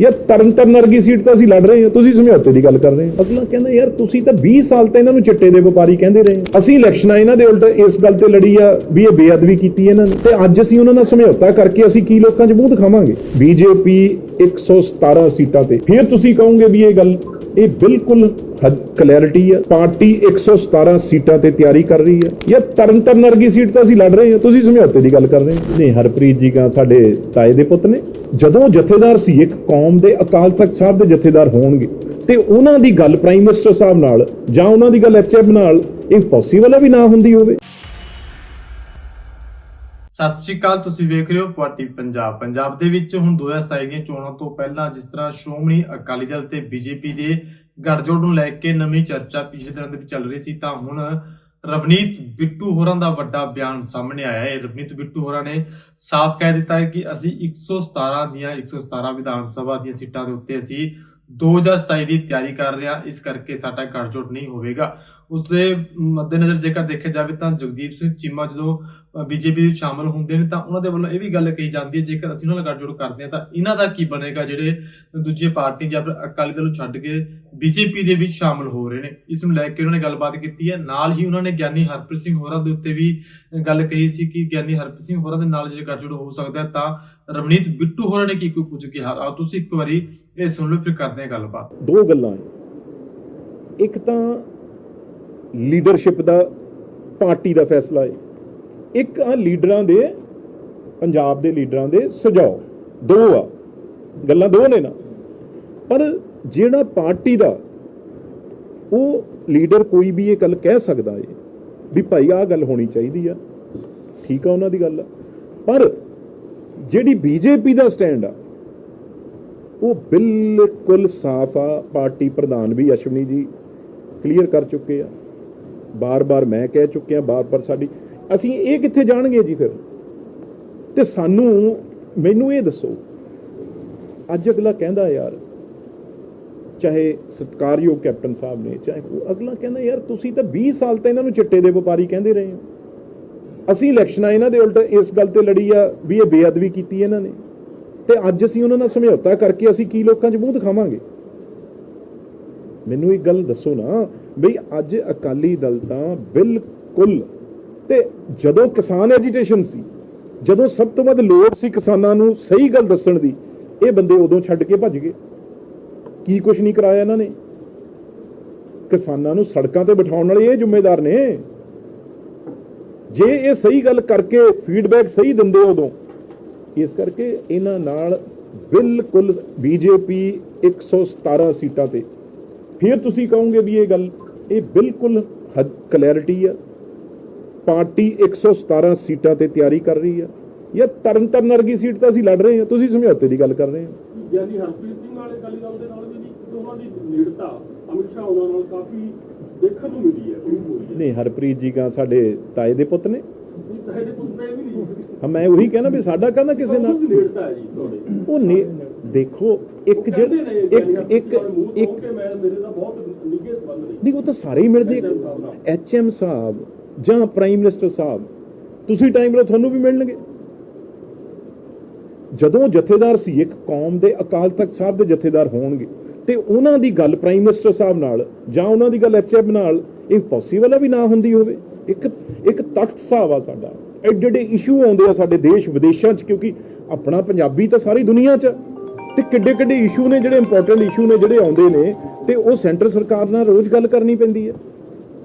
ਯਾਰ ਤਰਨ ਵਰਗੀ ਸੀਟ ਤਾਂ ਅਸੀਂ ਲੜ ਰਹੇ ਹਾਂ, ਤੁਸੀਂ ਸਮਝੌਤੇ ਦੀ ਗੱਲ ਕਰ ਰਹੇ ਹੋ। ਅਗਲਾ ਕਹਿੰਦਾ, ਯਾਰ, ਤੁਸੀਂ ਤਾਂ 20 ਸਾਲ ਤਾਂ ਇਹਨਾਂ ਨੂੰ ਚਿੱਟੇ ਦੇ ਵਪਾਰੀ ਕਹਿੰਦੇ ਰਹੇ ਅਸੀਂ ਇਲੈਕਸ਼ਨਾਂ ਇਹਨਾਂ ਦੇ ਉਲਟ ਇਸ ਗੱਲ ਤੇ ਲੜੀ ਆ ਵੀ ਇਹ ਬੇਅਦਬੀ ਕੀਤੀ ਇਹਨਾਂ ਨੇ। ਤੇ ਅੱਜ ਅਸੀਂ ਉਹਨਾਂ ਨਾਲ ਸਮਝੌਤਾ ਕਰਕੇ ਅਸੀਂ ਕੀ ਲੋਕਾਂ 'ਚ ਮੂੰਹ ਦਿਖਾਵਾਂਗੇ? ਬੀਜੇਪੀ 117 ਸੀਟਾਂ ਤੇ। ਫਿਰ ਤੁਸੀਂ ਕਹੋਗੇ ਵੀ ਇਹ ਗੱਲ ਇਹ ਬਿਲਕੁਲ ਕਲੈਰਿਟੀ ਹੈ ਪਾਰਟੀ 117 ਸੀਟਾਂ ਤੇ ਤਿਆਰੀ ਕਰ ਰਹੀ ਹੈ ਜਾਂ ਤਰਨ ਤਾਰਨ ਵਰਗੀ ਸੀਟ ਤਾਂ ਅਸੀਂ ਲੜ ਰਹੇ ਹਾਂ ਤੁਸੀਂ ਸਮਝੌਤੇ ਦੀ ਗੱਲ ਕਰ ਰਹੇ ਹੋ। ਨਹੀਂ, ਹਰਪ੍ਰੀਤ ਜੀ ਕਾ ਸਾਡੇ ਤਾਏ ਦੇ ਪੁੱਤ ਨੇ। ਜਦੋਂ ਜਥੇਦਾਰ ਸੀ, ਇੱਕ ਕੌਮ ਦੇ ਅਕਾਲ ਤਖਤ ਸਾਹਿਬ ਦੇ ਜਥੇਦਾਰ ਹੋਣਗੇ, ਤੇ ਉਹਨਾਂ ਦੀ ਗੱਲ ਪ੍ਰਾਈਮ ਮਿਨਿਸਟਰ ਸਾਹਿਬ ਨਾਲ ਜਾਂ ਉਹਨਾਂ ਦੀ ਗੱਲ ਐਚਐਮ ਨਾਲ, ਇਹ ਪੋਸੀਬਲ ਹੈ ਵੀ ਨਾ ਹੁੰਦੀ ਹੋਵੇ? ਸਤਿ ਸ਼੍ਰੀ ਅਕਾਲ, ਤੁਸੀਂ ਵੇਖ ਰਹੇ ਹੋ ਪਾਰਟੀ ਪੰਜਾਬ। ਪੰਜਾਬ ਦੇ ਵਿੱਚ ਹੁਣ 2027 ਦੀਆਂ ਚੋਣਾਂ ਤੋਂ ਪਹਿਲਾਂ ਜਿਸ ਤਰ੍ਹਾਂ ਸ਼੍ਰੋਮਣੀ ਅਕਾਲੀ ਦਲ ਤੇ ਬੀਜੇਪੀ ਦੇ ਗੱਠਜੋੜ ਨੂੰ ਲੈ ਕੇ ਨਵੀਂ ਚਰਚਾ ਪਿਛਲੇ ਦਿਨਾਂ ਦੇ ਵਿੱਚ ਚੱਲ ਰਹੀ ਸੀ, ਤਾਂ ਹੁਣ ਰਵਨੀਤ ਬਿੱਟੂ ਹੋਰਾਂ ਦਾ ਵੱਡਾ ਬਿਆਨ ਸਾਹਮਣੇ ਆਇਆ ਹੈ। ਰਵਨੀਤ ਬਿੱਟੂ ਹੋਰਾਂ ਨੇ ਸਾਫ਼ ਕਹਿ ਦਿੱਤਾ ਹੈ ਕਿ ਅਸੀਂ 117 ਦੀਆਂ 117 ਵਿਧਾਨ ਸਭਾ ਦੀਆਂ ਸੀਟਾਂ ਦੇ ਉੱਤੇ ਅਸੀਂ 2027 ਦੀ ਤਿਆਰੀ ਕਰ ਰਿਹਾ, ਇਸ ਕਰਕੇ ਸਾਡਾ ਗੱਠਜੋੜ ਨਹੀਂ ਹੋਵੇਗਾ। ਉਸ ਦੇ ਮੱਦੇਨਜ਼ਰ ਜੇਕਰ ਦੇਖਿਆ ਜਾਵੇ ਤਾਂ ਜਗਦੀਪ ਸਿੰਘ ਚੀਮਾ ਜਦੋਂ ਬੀਜੇਪੀ ਵਿੱਚ ਸ਼ਾਮਲ ਹੁੰਦੇ ਨੇ ਤਾਂ ਉਹਨਾਂ ਦੇ ਵੱਲੋਂ ਇਹ ਵੀ ਗੱਲ ਕਹੀ ਜਾਂਦੀ ਹੈ, ਜੇਕਰ ਅਸੀਂ ਉਹਨਾਂ ਨਾਲ ਗੱਠਜੋੜ ਕਰਦੇ ਹਾਂ ਤਾਂ ਇਹਨਾਂ ਦਾ ਕੀ ਬਣੇਗਾ? ਜਿਹੜੇ ਦੂਜੇ ਪਾਰਟੀ ਜਾਂ ਫਿਰ ਅਕਾਲੀ ਦਲ ਨੂੰ ਛੱਡ ਕੇ ਬੀਜੇਪੀ ਦੇ ਵਿੱਚ ਸ਼ਾਮਲ ਹੋ ਰਹੇ ਨੇ। ਇਸ ਨੂੰ ਲੈ ਕੇ ਉਹਨਾਂ ਨੇ ਗੱਲਬਾਤ ਕੀਤੀ ਹੈ। ਨਾਲ ਹੀ ਉਹਨਾਂ ਨੇ ਗਿਆਨੀ ਹਰਪ੍ਰੀਤ ਸਿੰਘ ਹੋਰਾਂ ਦੇ ਉੱਤੇ ਵੀ ਗੱਲ ਕਹੀ ਸੀ ਕਿ ਗਿਆਨੀ ਹਰਪ੍ਰੀਤ ਸਿੰਘ ਹੋਰਾਂ ਦੇ ਨਾਲ ਜੇ ਗੱਠਜੋੜ ਹੋ ਸਕਦਾ ਹੈ, ਤਾਂ ਰਵਨੀਤ ਬਿੱਟੂ ਹੋਰਾਂ ਨੇ ਕੀ ਕੁ- ਕੁਝ ਕਿਹਾ ਆਓ ਤੁਸੀਂ ਇੱਕ ਵਾਰੀ ਇਹ ਸੁਣ ਲਓ, ਫਿਰ ਕਰਦੇ ਹਾਂ ਗੱਲਬਾਤ। ਦੋ ਗੱਲਾਂ ਹੈ ਇੱਕ ਤਾਂ ਲੀਡਰਸ਼ਿਪ ਦਾ ਪਾਰਟੀ ਦਾ ਫੈਸਲਾ ਹੈ। ਇੱਕ ਆ ਲੀਡਰਾਂ ਦੇ, ਪੰਜਾਬ ਦੇ ਲੀਡਰਾਂ ਦੇ ਸੁਝਾਅ। ਦੋ ਆ। ਗੱਲਾਂ ਦੋ ਨੇ ਨਾ। ਪਰ ਜਿਹੜਾ ਪਾਰਟੀ ਦਾ ਉਹ ਲੀਡਰ ਕੋਈ ਵੀ ਇਹ ਗੱਲ ਕਹਿ ਸਕਦਾ ਏ ਵੀ ਭਾਈ ਆਹ ਗੱਲ ਹੋਣੀ ਚਾਹੀਦੀ ਆ, ਠੀਕ ਆ ਉਹਨਾਂ ਦੀ ਗੱਲ ਆ। ਪਰ ਜਿਹੜੀ ਬੀਜੇਪੀ ਦਾ ਸਟੈਂਡ ਆ, ਉਹ ਬਿਲਕੁਲ ਸਾਫ਼ ਆ। ਪਾਰਟੀ ਪ੍ਰਧਾਨ ਵੀ ਅਸ਼ਵਨੀ ਜੀ ਕਲੀਅਰ ਕਰ ਚੁੱਕੇ ਆ। ਬਾਰ-ਬਾਰ ਮੈਂ ਕਹਿ ਚੁੱਕਿਆ, ਬਾਰ-ਬਾਰ ਸਾਡੀ, ਅਸੀਂ ਇਹ ਕਿੱਥੇ ਜਾਣਗੇ ਜੀ ਫਿਰ? ਤੇ ਸਾਨੂੰ, ਮੈਨੂੰ ਇਹ ਦੱਸੋ, ਅੱਜ ਅਗਲਾ ਕਹਿੰਦਾ ਯਾਰ ਚਾਹੇ ਸਤਕਾਰਯੋਗ ਕੈਪਟਨ ਸਾਹਿਬ ਨੇ, ਚਾਹੇ ਉਹ ਅਗਲਾ ਕਹਿੰਦਾ, ਯਾਰ ਤੁਸੀਂ ਤਾਂ 20 ਸਾਲ ਤਾਂ ਇਹਨਾਂ ਨੂੰ ਚਿੱਟੇ ਦੇ ਵਪਾਰੀ ਕਹਿੰਦੇ ਰਹੇ ਹੋ। ਅਸੀਂ ਇਲੈਕਸ਼ਨਾਂ ਇਹਨਾਂ ਦੇ ਉਲਟ ਇਸ ਗੱਲ ਤੇ ਲੜੀ ਆ ਵੀ ਇਹ ਬੇਅਦਬੀ ਕੀਤੀ ਇਹਨਾਂ ਨੇ। ਤੇ ਅੱਜ ਅਸੀਂ ਉਹਨਾਂ ਨਾਲ ਸਮਝੌਤਾ ਕਰਕੇ ਅਸੀਂ ਕੀ ਲੋਕਾਂ 'ਚ ਮੂੰਹ ਦਿਖਾਵਾਂਗੇ? ਮੈਨੂੰ ਇੱਕ ਗੱਲ ਦੱਸੋ ਨਾ, ਬਈ ਅੱਜ ਅਕਾਲੀ ਦਲ ਤਾਂ ਬਿਲਕੁਲ ਤੇ ਜਦੋਂ ਕਿਸਾਨ ਐਜੀਟੇਸ਼ਨ ਸੀ, ਜਦੋਂ ਸਭ ਤੋਂ ਵੱਧ ਲੋੜ ਸੀ ਕਿਸਾਨਾਂ ਨੂੰ ਸਹੀ ਗੱਲ ਦੱਸਣ ਦੀ, ਇਹ ਬੰਦੇ ਉਦੋਂ ਛੱਡ ਕੇ ਭੱਜ ਗਏ। ਕੀ ਕੁਝ ਨਹੀਂ ਕਰਾਇਆ ਇਹਨਾਂ ਨੇ? ਕਿਸਾਨਾਂ ਨੂੰ ਸੜਕਾਂ ਤੇ ਬਿਠਾਉਣ ਵਾਲੇ ਇਹ ਜ਼ਿੰਮੇਦਾਰ ਨੇ। ਜੇ ਇਹ ਸਹੀ ਗੱਲ ਕਰਕੇ ਫੀਡਬੈਕ ਸਹੀ ਦਿੰਦੇ ਉਦੋਂ, ਇਸ ਕਰਕੇ ਇਹਨਾਂ ਨਾਲ ਬਿਲਕੁਲ ਬੀਜੇਪੀ 117 ਸੀਟਾਂ ਤੇ। ਫਿਰ ਤੁਸੀਂ ਕਹੋਗੇ ਵੀ ਇਹ ਗੱਲ, ਇਹ ਬਿਲਕੁਲ ਕਲੈਰਿਟੀ ਆ। ਪਾਰਟੀ 117 ਸੀਟਾਂ ਤੇ ਤਿਆਰੀ ਕਰ ਰਹੀ ਆ। ਜਾਂ ਤਰਨ ਤਾਰਨ ਵਰਗੀ ਸੀਟ ਤਾਂ ਅਸੀਂ ਲੜ ਰਹੇ ਹਾਂ ਤੁਸੀਂ ਸਮਝੌਤੇ ਦੀ ਗੱਲ ਕਰ ਰਹੇ ਹੋ। ਗਿਆਨੀ ਹਰਪ੍ਰੀਤ ਸਿੰਘ ਵਾਲੇ ਅਕਾਲੀ ਦਲ ਦੇ ਉਹਨਾਂ ਦੀ ਨੇੜਤਾ ਅਮਿਤ ਸ਼ਾਹ ਉਹਨਾਂ ਨਾਲ ਕਾਫੀ ਦੇਖਣ ਨੂੰ ਮਿਲੀ ਹੈ ਨਹੀਂ ਹਰਪ੍ਰੀਤ ਜੀ ਕਾ ਸਾਡੇ ਤਾਏ ਦੇ ਪੁੱਤ ਨੇ। ਵੀ ਤਾਂ ਇਹਦੇ ਪੁੱਤ ਨੇ ਵੀ ਨਹੀਂ। ਹਾਂ ਮੈਂ ਉਹੀ ਕਹਿਣਾ ਵੀ ਸਾਡਾ ਕਹਿੰਦਾ ਕਿਸੇ ਨਾਲ। ਨੇੜਤਾ ਹੈ ਜੀ ਤੁਹਾਡੇ। ਉਹ ਨੇ ਦੇਖੋ ਇੱਕ ਜਿਹੜਾ ਇੱਕ ਇੱਕ ਇੱਕ ਮੈਂ ਮੇਰੇ ਦਾ ਬਹੁਤ ਨਿੱਘੇ ਸੰਬੰਧ ਨੇ। ਨਹੀਂ ਉਹ ਤਾਂ ਸਾਰੇ ਹੀ ਮਿਲਦੇ। ਨਾਲ। ਐਚਐਮ ਸਾਹਿਬ ਜਾਂ ਪ੍ਰਾਈਮ ਮਿਨਿਸਟਰ ਸਾਹਿਬ ਤੁਸੀਂ ਟਾਈਮ ਲਓ ਤੁਹਾਨੂੰ ਵੀ ਮਿਲਣਗੇ। ਜਦੋਂ ਜਥੇਦਾਰ ਸੀ ਇੱਕ ਕੌਮ ਦੇ ਅਕਾਲ ਤਖਤ ਸਾਹਿਬ ਦੇ ਜਥੇਦਾਰ ਹੋਣਗੇ। ਤੇ ਉਹਨਾਂ ਦੀ ਗੱਲ ਪ੍ਰਾਈਮ ਮਿਨਿਸਟਰ ਸਾਹਿਬ ਨਾਲ ਜਾਂ ਉਹਨਾਂ ਦੀ ਗੱਲ ਐਚਐਮ ਨਾਲ ਇਹ ਪੋਸੀਬਲ ਆ ਵੀ ਨਾ ਹੁੰਦੀ ਹੋਵੇ? ਇੱਕ ਇੱਕ ਤਖਤ ਸਾਹਿਬ ਆ ਸਾਡਾ। ਐਡੇ ਐਡੇ ਇਸ਼ੂ ਆਉਂਦੇ ਆ ਸਾਡੇ ਦੇਸ਼ ਵਿਦੇਸ਼ਾਂ 'ਚ, ਕਿਉਂਕਿ ਆਪਣਾ ਪੰਜਾਬੀ ਤਾਂ ਸਾਰੀ ਦੁਨੀਆ 'ਚ ਆ। ਤੇ ਕਿੱਡੇ ਕਿੱਡੇ ਇਸ਼ੂ ਨੇ ਜਿਹੜੇ ਇੰਪੋਰਟੈਂਟ ਇਸ਼ੂ ਨੇ ਜਿਹੜੇ ਆਉਂਦੇ ਨੇ, ਤੇ ਉਹ ਸੈਂਟਰ ਸਰਕਾਰ ਨਾਲ ਰੋਜ਼ ਗੱਲ ਕਰਨੀ ਪੈਂਦੀ ਹੈ।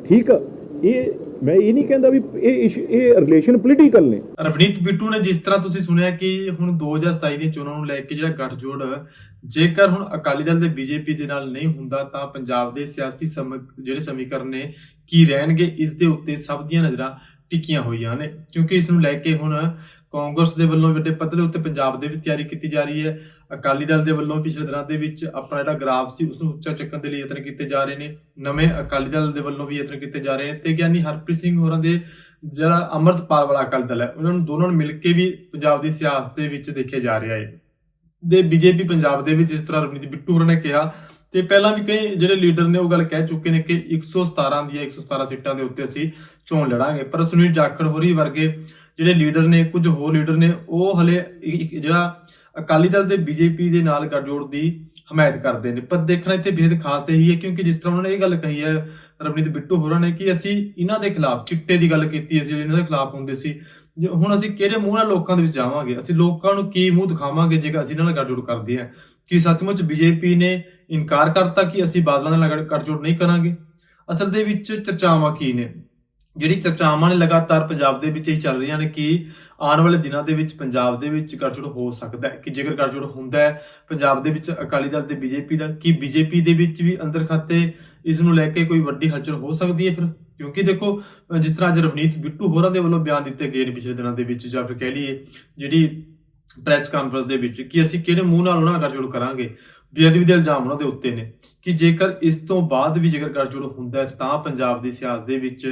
ਠੀਕ ਆ? ਇਹ ਮੈਂ ਇਹ ਨਹੀਂ ਕਹਿੰਦਾ ਵੀ ਇਹ ਇਹ ਰਿਲੇਸ਼ਨ ਪੋਲੀਟੀਕਲ ਨੇ। ਰਵਨੀਤ ਬਿੱਟੂ ਨੇ ਜਿਸ ਤਰ੍ਹਾਂ ਤੁਸੀਂ ਸੁਣਿਆ ਕਿ ਹੁਣ 2027 ਦੀਆਂ ਚੋਣਾਂ ਨੂੰ ਲੈ ਕੇ ਜਿਹੜਾ ਗੱਠਜੋੜ, ਜੇਕਰ ਹੁਣ ਅਕਾਲੀ ਦਲ ਤੇ ਬੀਜੇਪੀ ਦੇ ਨਾਲ ਨਹੀਂ ਹੁੰਦਾ, ਤਾਂ ਪੰਜਾਬ ਦੇ ਸਿਆਸੀ ਸਮ- ਜਿਹੜੇ ਸਮੀਕਰਨ ਨੇ, ਕੀ ਰਹਿਣਗੇ, ਇਸ ਦੇ ਉੱਤੇ ਸਭ ਦੀਆਂ ਨਜ਼ਰਾਂ ਟਿਕੀਆਂ ਹੋਈਆਂ ਨੇ। ਕਿਉਂਕਿ ਇਸ ਨੂੰ ਲੈ ਕੇ ਹੁਣ ਕਾਂਗਰਸ ਦੇ ਵੱਲੋਂ ਵੱਡੇ ਪੱਧਰ ਦੇ ਉੱਤੇ ਪੰਜਾਬ ਦੇ ਵਿੱਚ ਤਿਆਰੀ ਕੀਤੀ ਜਾ ਰਹੀ ਹੈ। ਅਕਾਲੀ ਦਲ ਦੇ ਵੱਲੋਂ ਪਿਛਲੇ ਦਿਨਾਂ ਦੇ ਵਿੱਚ ਆਪਣਾ ਜਿਹੜਾ ਗ੍ਰਾਫ ਸੀ ਉਸ ਨੂੰ ਉੱਚਾ ਚੱਕਣ ਦੇ ਲਈ ਯਤਨ ਕੀਤੇ ਜਾ ਰਹੇ ਨੇ। ਨਵੇਂ ਅਕਾਲੀ ਦਲ ਦੇ ਵੱਲੋਂ ਵੀ ਯਤਨ ਕੀਤੇ ਜਾ ਰਹੇ ਨੇ। ਤੇ ਗਿਆਨੀ ਹਰਪ੍ਰੀਤ ਸਿੰਘ ਹੋਰਾਂ ਦੇ ਜਿਹੜਾ ਅਮਰਤਪਾਲ ਵਾਲਾ ਅਕਾਲੀ ਦਲ ਹੈ, ਉਹਨਾਂ ਨੂੰ ਦੋਨਾਂ ਨੂੰ ਮਿਲ ਕੇ ਵੀ ਪੰਜਾਬ ਦੀ ਸਿਆਸਤ ਦੇ ਵਿੱਚ ਦੇਖਿਆ ਜਾ ਰਿਹਾ ਹੈ। ਦੇ ਬੀਜੇਪੀ ਪੰਜਾਬ ਦੇ ਵਿੱਚ ਜਿਸ ਤਰ੍ਹਾਂ ਰਵਨੀਤ ਬਿੱਟੂ ਹੋਰਾਂ ਨੇ ਕਿਹਾ, ਤੇ ਪਹਿਲਾਂ ਵੀ ਕਈ ਜਿਹੜੇ ਲੀਡਰ ਨੇ ਉਹ ਗੱਲ ਕਹਿ ਚੁੱਕੇ ਨੇ ਕਿ 117 ਦੀਆਂ 117 ਸੀਟਾਂ ਦੇ ਉੱਤੇ ਅਸੀਂ ਚੋਣ ਲੜਾਂਗੇ। ਪਰ ਸੁਨੀਲ ਜਾਖੜ ਹੋਰੀ ਵਰਗੇ ਜਿਹੜੇ ਲੀਡਰ ਨੇ, ਕੁਝ ਹੋਰ ਲੀਡਰ ਨੇ, ਉਹ ਹਲੇ ਜਿਹੜਾ ਅਕਾਲੀ ਦਲ ਤੇ ਬੀਜੇਪੀ ਦੇ ਨਾਲ ਗੱਠਜੋੜ ਦੀ ਹਮਾਇਤ ਕਰਦੇ ਨੇ। ਪਰ ਦੇਖਣਾ ਇੱਥੇ ਬੇਹਦ ਖਾਸ ਇਹੀ ਹੈ, ਕਿਉਂਕਿ ਜਿਸ ਤਰ੍ਹਾਂ ਉਹਨਾਂ ਨੇ ਇਹ ਗੱਲ ਕਹੀ ਹੈ, ਰਵਨੀਤ ਬਿੱਟੂ ਹੋਰਾਂ ਨੇ, ਕਿ ਅਸੀਂ ਇਹਨਾਂ ਦੇ ਖਿਲਾਫ ਚਿੱਟੇ ਦੀ ਗੱਲ ਕੀਤੀ ਅਸੀਂ ਇਹਨਾਂ ਦੇ ਖਿਲਾਫ ਹੁੰਦੇ ਸੀ। ਹੁਣ ਅਸੀਂ ਕਿਹੜੇ ਮੂੰਹ ਨਾਲ ਲੋਕਾਂ ਦੇ ਵਿੱਚ ਜਾਵਾਂਗੇ, ਅਸੀਂ ਲੋਕਾਂ ਨੂੰ ਕੀ ਮੂੰਹ ਦਿਖਾਵਾਂਗੇ ਜੇਕਰ ਅਸੀਂ ਇਹਨਾਂ ਨਾਲ ਗੱਠਜੋੜ ਕਰਦੇ ਹਾਂ? ਕਿ ਸੱਚਮੁੱਚ ਬੀਜੇਪੀ ਨੇ ਇਨਕਾਰ ਕਰਤਾ ਕਿ ਅਸੀਂ ਬਾਦਲਾਂ ਨਾਲ ਗੱਠ- ਗੱਠਜੋੜ ਨਹੀਂ ਕਰਾਂਗੇ? ਅਸਲ ਦੇ ਵਿੱਚ ਚਰਚਾਵਾਂ ਕੀ ਨੇ? ਜਿਹੜੀ ਚਰਚਾਵਾਂ ਨੇ ਲਗਾਤਾਰ ਪੰਜਾਬ ਦੇ ਵਿੱਚ ਹੀ ਚੱਲ ਰਹੀਆਂ ਨੇ ਕਿ ਆਉਣ ਵਾਲੇ ਦਿਨਾਂ ਦੇ ਵਿੱਚ ਪੰਜਾਬ ਦੇ ਵਿੱਚ ਗੱਠਜੋੜ ਹੋ ਸਕਦਾ ਹੈ। ਕਿ ਜੇਕਰ ਗੱਠਜੋੜ ਹੁੰਦਾ ਹੈ, ਪੰਜਾਬ ਦੇ ਵਿੱਚ ਅਕਾਲੀ ਦਲ ਤੇ ਬੀਜੇਪੀ ਦਾ, ਕੀ ਬੀਜੇਪੀ ਦੇ ਵਿੱਚ ਵੀ ਅੰਦਰ ਖਾਤੇ ਇਸ ਨੂੰ ਲੈ ਕੇ ਕੋਈ ਵੱਡੀ ਹਲਚਲ ਹੋ ਸਕਦੀ ਹੈ ਫਿਰ? ਕਿਉਂਕਿ ਦੇਖੋ, ਜਿਸ ਤਰ੍ਹਾਂ ਅੱਜ ਰਵਨੀਤ ਬਿੱਟੂ ਹੋਰਾਂ ਦੇ ਵੱਲੋਂ ਬਿਆਨ ਦਿੱਤੇ ਗਏ ਨੇ ਪਿਛਲੇ ਦਿਨਾਂ ਦੇ ਵਿੱਚ, ਜਾਂ ਫਿਰ ਕਹਿ ਲਈਏ ਜਿਹੜੀ ਪ੍ਰੈਸ ਕਾਨਫਰੰਸ ਦੇ ਵਿੱਚ ਕਿ ਅਸੀਂ ਕਿਹੜੇ ਮੂੰਹ ਨਾਲ ਉਹਨਾਂ ਨਾਲ ਗੱਠਜੋੜ ਕਰਾਂਗੇ, ਬੇਅਦਬੀ ਦੇ ਇਲਜ਼ਾਮ ਉਹਨਾਂ ਦੇ ਉੱਤੇ ਨੇ। ਕਿ ਜੇਕਰ ਇਸ ਤੋਂ ਬਾਅਦ ਵੀ ਜੇਕਰ ਗੱਠਜੋੜ ਹੁੰਦਾ ਤਾਂ ਪੰਜਾਬ ਦੀ ਸਿਆਸਤ ਦੇ ਵਿੱਚ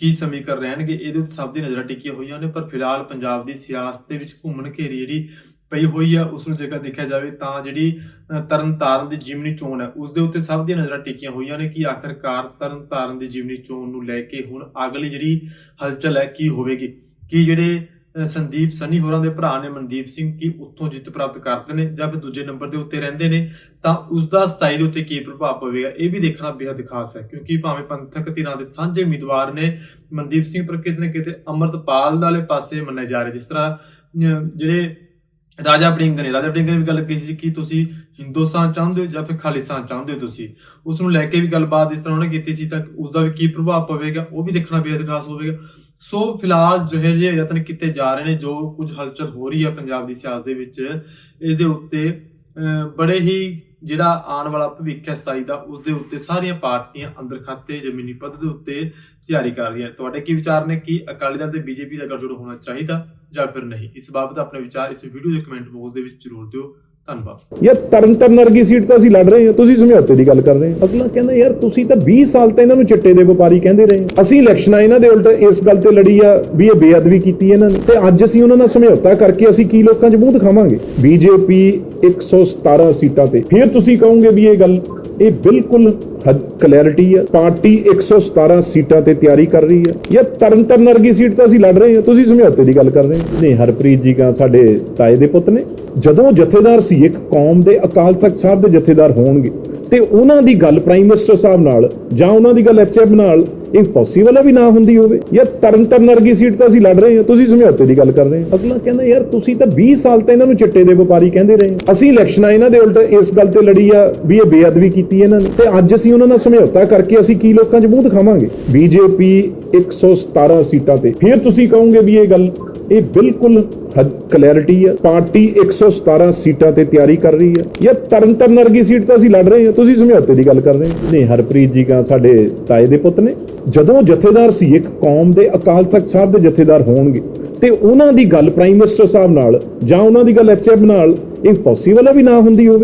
ਕੀ ਸਮੀਕਰਨ ਰਹਿਣਗੇ, ਇਹਦੇ ਉੱਤੇ ਸਭ ਦੀ ਨਜ਼ਰਾਂ ਟਿਕੀਆਂ ਹੋਈਆਂ ਨੇ, ਪਰ ਫਿਲਹਾਲ ਪੰਜਾਬ ਦੀ ਸਿਆਸਤ ਦੇ ਵਿੱਚ ਘੁੰਮਣ ਘੇਰੀ ਜਿਹੜੀ ਪਈ ਹੋਈ ਆ ਉਸ ਨੂੰ ਜੇਕਰ ਦੇਖਿਆ ਜਾਵੇ ਤਾਂ ਜਿਹੜੀ ਤਰਨਤਾਰਨ ਦੀ ਜਿਮਨੀ ਚੋਣ ਹੈ ਉਸ ਦੇ ਉੱਤੇ ਸਭ ਦੀਆਂ ਨਜ਼ਰਾਂ ਟਿਕੀਆਂ ਹੋਈਆਂ ਨੇ ਕਿ ਆਖਰਕਾਰ ਤਰਨਤਾਰਨ ਦੀ ਜਿਮਨੀ ਚੋਣ ਨੂੰ ਲੈ ਕੇ ਹੁਣ ਅਗਲੀ ਜਿਹੜੀ ਹਲਚਲ ਹੈ, ਕੀ ਹੋਵੇਗੀ? ਕਿ ਜਿਹੜੇ ਸੰਦੀਪ ਸਨੀ ਹੋਰਾਂ ਦੇ ਭਰਾ ਨੇ ਮਨਦੀਪ ਸਿੰਘ ਕੀ ਉੱਥੋਂ ਜਿੱਤ ਪ੍ਰਾਪਤ ਕਰਦੇ ਨੇ ਜਾਂ ਫਿਰ ਦੂਜੇ ਨੰਬਰ ਦੇ ਉੱਤੇ ਰਹਿੰਦੇ ਨੇ, ਤਾਂ ਉਸ ਦਾ ਸਟਾਈਲ ਉੱਤੇ ਕੀ ਪ੍ਰਭਾਵ ਪਵੇਗਾ, ਇਹ ਵੀ ਦੇਖਣਾ ਬੇहद ਖਾਸ ਹੈ, ਕਿਉਂਕਿ ਭਾਵੇਂ ਪੰਥਕ ਧਿਰਾਂ ਦੇ ਸਾਂਝੇ ਉਮੀਦਵਾਰ ਨੇ ਮਨਦੀਪ ਸਿੰਘ ਪਰ ਕਿਤੇ ਨਾ ਕਿਤੇ ਅਮਰਤਪਾਲ ਵਾਲੇ ਪਾਸੇ ਮੰਨੇ ਜਾ ਰਹੇ, ਜਿਸ ਤਰ੍ਹਾਂ ਜਿਹੜੇ ਰਾਜਾ ਬ੍ਰਿੰਗ ਨੇ, ਰਾਜਾ ਬ੍ਰਿੰਗ ਨੇ ਵੀ ਗੱਲ ਕਹੀ ਸੀ ਕਿ ਤੁਸੀਂ ਹਿੰਦੁਸਤਾਨ ਚਾਹੁੰਦੇ ਹੋ ਜਾਂ ਫਿਰ ਖਾਲਿਸਤਾਨ ਚਾਹੁੰਦੇ ਹੋ ਤੁਸੀਂ ਉਸ ਨੂੰ ਲੈ ਕੇ ਵੀ ਗੱਲਬਾਤ ਇਸ ਤਰ੍ਹਾਂ ਉਹਨੇ ਕੀਤੀ ਸੀ, ਤਾਂ ਉਸ ਦਾ ਵੀ ਕੀ ਪ੍ਰਭਾਵ ਪਵੇਗਾ, ਉਹ ਵੀ ਦੇਖਣਾ ਬੇਹੱਦ ਖਾਸ ਹੋਵੇਗਾ। ਸੋ ਫਿਲਹਾਲ ਜਿਹੇ ਜਿਹੇ ਯਤਨ ਕੀਤੇ ਜਾ ਰਹੇ ਨੇ, ਜੋ ਕੁਝ ਹਲਚਲ ਹੋ ਰਹੀ ਹੈ ਪੰਜਾਬ ਦੀ ਸਿਆਸਤ ਦੇ ਵਿੱਚ, ਇਹਦੇ ਉੱਤੇ ਬੜੇ ਹੀ ਜਿਹੜਾ ਆਉਣ ਵਾਲਾ ਭਵਿੱਖ ਹੈ ਸਾਈ ਦਾ ਉਸ ਦੇ ਉੱਤੇ ਸਾਰੀਆਂ ਪਾਰਟੀਆਂ ਅੰਦਰ ਖਾਤੇ, ਜ਼ਮੀਨੀ ਪੱਧਰ ਦੇ ਉੱਤੇ ਤਿਆਰੀ ਕਰ ਰਹੀਆਂ ਤੁਹਾਡੇ ਕੀ ਵਿਚਾਰ ਨੇ ਕਿ ਅਕਾਲੀ ਦਲ ਤੇ ਬੀਜੇਪੀ ਦਾ ਗਠਜੋੜ ਹੋਣਾ ਚਾਹੀਦਾ ਜਾਂ ਫਿਰ ਨਹੀਂ? ਇਸ ਬਾਬਤ ਆਪਣੇ ਵਿਚਾਰ ਇਸ ਵੀਡੀਓ ਦੇ ਕਮੈਂਟ ਬਾਕਸ ਦੇ ਵਿੱਚ ਜ਼ਰੂਰ ਦਿਓ। ਧੰਨਵਾਦ। ਯਾਰ ਤਰਨਤਾਰਨ ਵਰਗੀ ਸੀਟ ਤਾਂ ਅਸੀਂ ਲੜ ਰਹੇ ਹਾਂ ਤੁਸੀਂ ਸਮਝੌਤੇ ਦੀ ਗੱਲ ਕਰ ਰਹੇ ਹੋ। ਅਗਲਾ ਕਹਿੰਦਾ ਯਾਰ ਤੁਸੀਂ ਤਾਂ 20 ਸਾਲ ਤਾਂ ਇਹਨਾਂ ਨੂੰ ਚਿੱਟੇ ਦੇ ਵਪਾਰੀ ਕਹਿੰਦੇ ਰਹੇ। ਅਸੀਂ ਇਲੈਕਸ਼ਨਾਂ ਇਹਨਾਂ ਦੇ ਉਲਟ ਇਸ ਗੱਲ ਤੇ ਲੜੀ ਆ ਵੀ ਇਹ ਬੇਅਦਬੀ ਕੀਤੀ ਇਹਨਾਂ ਨੇ। ਤੇ ਅੱਜ ਅਸੀਂ ਉਹਨਾਂ ਨਾਲ ਸਮਝੌਤਾ ਕਰਕੇ ਅਸੀਂ ਕੀ ਲੋਕਾਂ 'ਚ ਮੂੰਹ ਦਿਖਾਵਾਂਗੇ? ਬੀਜੇਪੀ 117 ਸੀਟਾਂ ਤੇ। ਫਿਰ ਤੁਸੀਂ ਕਹੋਗੇ ਵੀ ਇਹ ਗੱਲ ਇਹ ਬਿਲਕੁਲ ਕਲੈਰਿਟੀ ਆ, ਪਾਰਟੀ 117 ਸੀਟਾਂ ਤੇ ਤਿਆਰੀ ਕਰ ਰਹੀ ਆ। ਯਾਰ ਤਰਨਤਾਰਨ ਵਰਗੀ ਸੀਟ ਤਾਂ ਅਸੀਂ ਲੜ ਰਹੇ ਹਾਂ, ਤੁਸੀਂ ਸਮਝੌਤੇ ਦੀ ਗੱਲ ਕਰ ਰਹੇ ਹੋ। ਨਹੀਂ, ਹਰਪ੍ਰੀਤ ਜੀ ਕਾ ਸਾਡੇ ਤਾਏ ਦੇ ਪੁੱਤ ਨੇ। ਜਦੋਂ ਜਥੇਦਾਰ ਸੀ, ਇੱਕ ਕੌਮ ਦੇ ਅਕਾਲ ਤਖਤ ਸਾਹਿਬ ਦੇ ਜਥੇਦਾਰ ਹੋਣਗੇ, ਤੇ ਉਹਨਾਂ ਦੀ ਗੱਲ ਪ੍ਰਾਈਮ ਮਿਨਿਸਟਰ ਸਾਹਿਬ ਨਾਲ ਜਾਂ ਉਹਨਾਂ ਦੀ ਗੱਲ ਐਚਐਫ ਨਾਲ ਇਹ ਹੈ ਵੀ ਨਾ ਹੁੰਦੀ ਹੋਵੇ। ਯਾਰ ਤਰਨਤਾਰਨ ਵਰਗੀ ਸੀਟ ਤਾਂ ਅਸੀਂ ਲੜ ਰਹੇ ਹਾਂ। ਤੁਸੀਂ ਸਮਝੌਤੇ ਦੀ ਗੱਲ ਕਰ ਰਹੇ ਹੋ। ਅਗਲਾ ਕਹਿੰਦਾ, ਯਾਰ ਤੁਸੀਂ ਤਾਂ 20 ਸਾਲ ਤਾਂ ਇਹਨਾਂ ਨੂੰ ਚਿੱਟੇ ਦੇ ਵਪਾਰੀ ਕਹਿੰਦੇ ਰਹੇ ਅਸੀਂ ਇਲੈਕਸ਼ਨਾਂ ਇਹਨਾਂ ਦੇ ਉਲਟ ਇਸ ਗੱਲ ਤੇ ਲੜੀ ਆ ਵੀ ਇਹ ਬੇਅਦਬੀ ਕੀਤੀ ਇਹਨਾਂ ਨੇ। ਤੇ ਅੱਜ ਅਸੀਂ ਉਹਨਾਂ ਨਾਲ ਸਮਝੌਤਾ ਕਰਕੇ ਅਸੀਂ ਕੀ ਲੋਕਾਂ 'ਚ ਮੂੰਹ ਦਿਖਾਵਾਂਗੇ? ਬੀਜੇਪੀ 117 ਸੀਟਾਂ ਤੇ। ਫਿਰ ਤੁਸੀਂ ਕਹੋਗੇ ਵੀ ਇਹ ਗੱਲ ਇਹ ਬਿਲਕੁਲ ਕਲੈਰਿਟੀ ਆ। ਪਾਰਟੀ 117 ਸੀਟਾਂ ਤੇ ਤਿਆਰੀ ਕਰ ਰਹੀ ਆ। ਯਾਰ ਤਰਨਤਾਰਨ ਵਰਗੀ ਸੀਟ ਤਾਂ ਅਸੀਂ ਲੜ ਰਹੇ ਹਾਂ ਤੁਸੀਂ ਸਮਝੌਤੇ ਦੀ ਗੱਲ ਕਰ ਰਹੇ ਹੋ। ਨਹੀਂ, ਹਰਪ੍ਰੀਤ ਜੀ ਕਾ ਸਾਡੇ ਤਾਏ ਦੇ ਪੁੱਤ ਨੇ। ਜਦੋਂ ਜਥੇਦਾਰ ਸੀ, ਇੱਕ ਕੌਮ ਦੇ ਅਕਾਲ ਤਖਤ ਸਾਹਿਬ ਦੇ ਜਥੇਦਾਰ ਹੋਣਗੇ, ਤੇ ਉਹਨਾਂ ਦੀ ਗੱਲ ਪ੍ਰਾਈਮ ਮਿਨਿਸਟਰ ਸਾਹਿਬ ਨਾਲ ਜਾਂ ਉਹਨਾਂ ਦੀ ਗੱਲ ਐਚਐਫ ਨਾਲ, ਇਹ ਪੋਸੀਬਲ ਹੈ ਵੀ ਨਾ ਹੁੰਦੀ ਹੋਵੇ?